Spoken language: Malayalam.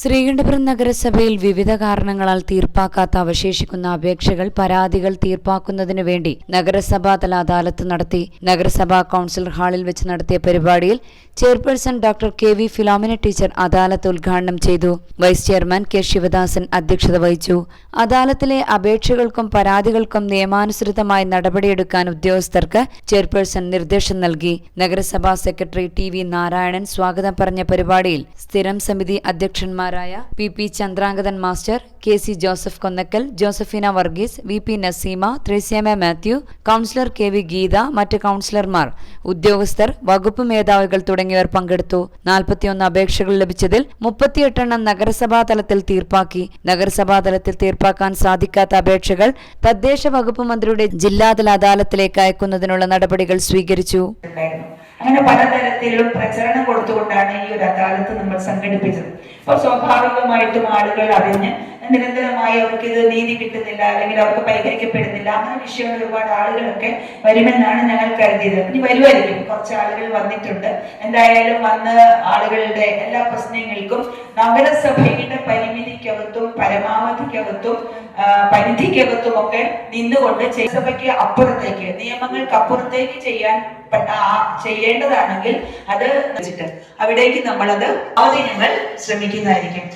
ശ്രീകണ്ഠപുരം നഗരസഭയിൽ വിവിധ കാരണങ്ങളാൽ തീർപ്പാക്കാത്ത അവശേഷിക്കുന്ന അപേക്ഷകൾ പരാതികൾ തീർപ്പാക്കുന്നതിനു വേണ്ടി നഗരസഭാതല അദാലത്ത് നടത്തി. നഗരസഭാ കൌൺസിലർ ഹാളിൽ വെച്ച് നടത്തിയ പരിപാടിയിൽ chairperson doctor K V Philomina teacher അദാലത്ത് ഉദ്ഘാടനം ചെയ്തു. വൈസ് ചെയർമാൻ കെ ശിവദാസൻ അധ്യക്ഷത വഹിച്ചു. അദാലത്തിലെ അപേക്ഷകൾക്കും പരാതികൾക്കും നിയമാനുസൃതമായി നടപടിയെടുക്കാൻ ഉദ്യോഗസ്ഥർക്ക് ചെയർപേഴ്സൺ നിർദ്ദേശം നൽകി. നഗരസഭാ സെക്രട്ടറി ടി വി നാരായണൻ സ്വാഗതം പറഞ്ഞ പരിപാടിയിൽ സ്ഥിരം സമിതി അധ്യക്ഷന്മാരായ P P Chandrangathan master K C Joseph Konnakkal Josephina Varghese V P Naseema Thresiamma Mathew councillor K V Geetha മറ്റ് കൌൺസിലർമാർ ഉദ്യോഗസ്ഥർ വകുപ്പ് മേധാവികൾ തുടങ്ങിയവർ പങ്കെടുത്തു. നാൽപ്പത്തിയൊന്ന് അപേക്ഷകൾ ലഭിച്ചതിൽ മുപ്പത്തിയെട്ടെണ്ണം നഗരസഭാ തലത്തിൽ തീർപ്പാക്കി. നഗരസഭാ തലത്തിൽ തീർപ്പാക്കാൻ സാധിക്കാത്ത അപേക്ഷകൾ തദ്ദേശ വകുപ്പ് മന്ത്രിയുടെ ജില്ലാതല അദാലത്തിലേക്ക് അയക്കുന്നതിനുള്ള നടപടികൾ സ്വീകരിച്ചു. അങ്ങനെ പലതരത്തിലും പ്രചരണം കൊടുത്തുകൊണ്ടാണ് ഈ ഒരു അദാലത്ത് നമ്മൾ സംഘടിപ്പിച്ചത്. അപ്പോൾ സ്വാഭാവികമായിട്ടും ആളുകൾ അറിഞ്ഞ് നിരന്തരമായി അവർക്ക് ഇത് നീതി കിട്ടുന്നില്ല അല്ലെങ്കിൽ അവർക്ക് പരിഹരിക്കപ്പെടുന്നില്ല. അങ്ങനെ വിഷയമുള്ള ഒരുപാട് ആളുകളൊക്കെ വരുമെന്നാണ് ഞങ്ങൾ കരുതിയത്. ഇനി വരുമായിരിക്കും. കുറച്ച് ആളുകൾ വന്നിട്ടുണ്ട്. എന്തായാലും വന്ന് ആളുകളുടെ എല്ലാ പ്രശ്നങ്ങൾക്കും നഗരസഭയുടെ പരിമിതിക്കകത്തും പരമാവധിക്കകത്തും പരിധിക്കകത്തും ഒക്കെ നിന്നുകൊണ്ട് സഭയ്ക്ക് അപ്പുറത്തേക്ക് നിയമങ്ങൾക്ക് അപ്പുറത്തേക്ക് ചെയ്യാൻ ചെയ്യേണ്ടതാണെങ്കിൽ അത് അവിടേക്ക് നമ്മളത് ആദ്യം ഞങ്ങൾ ശ്രമിക്കുന്നതായിരിക്കും.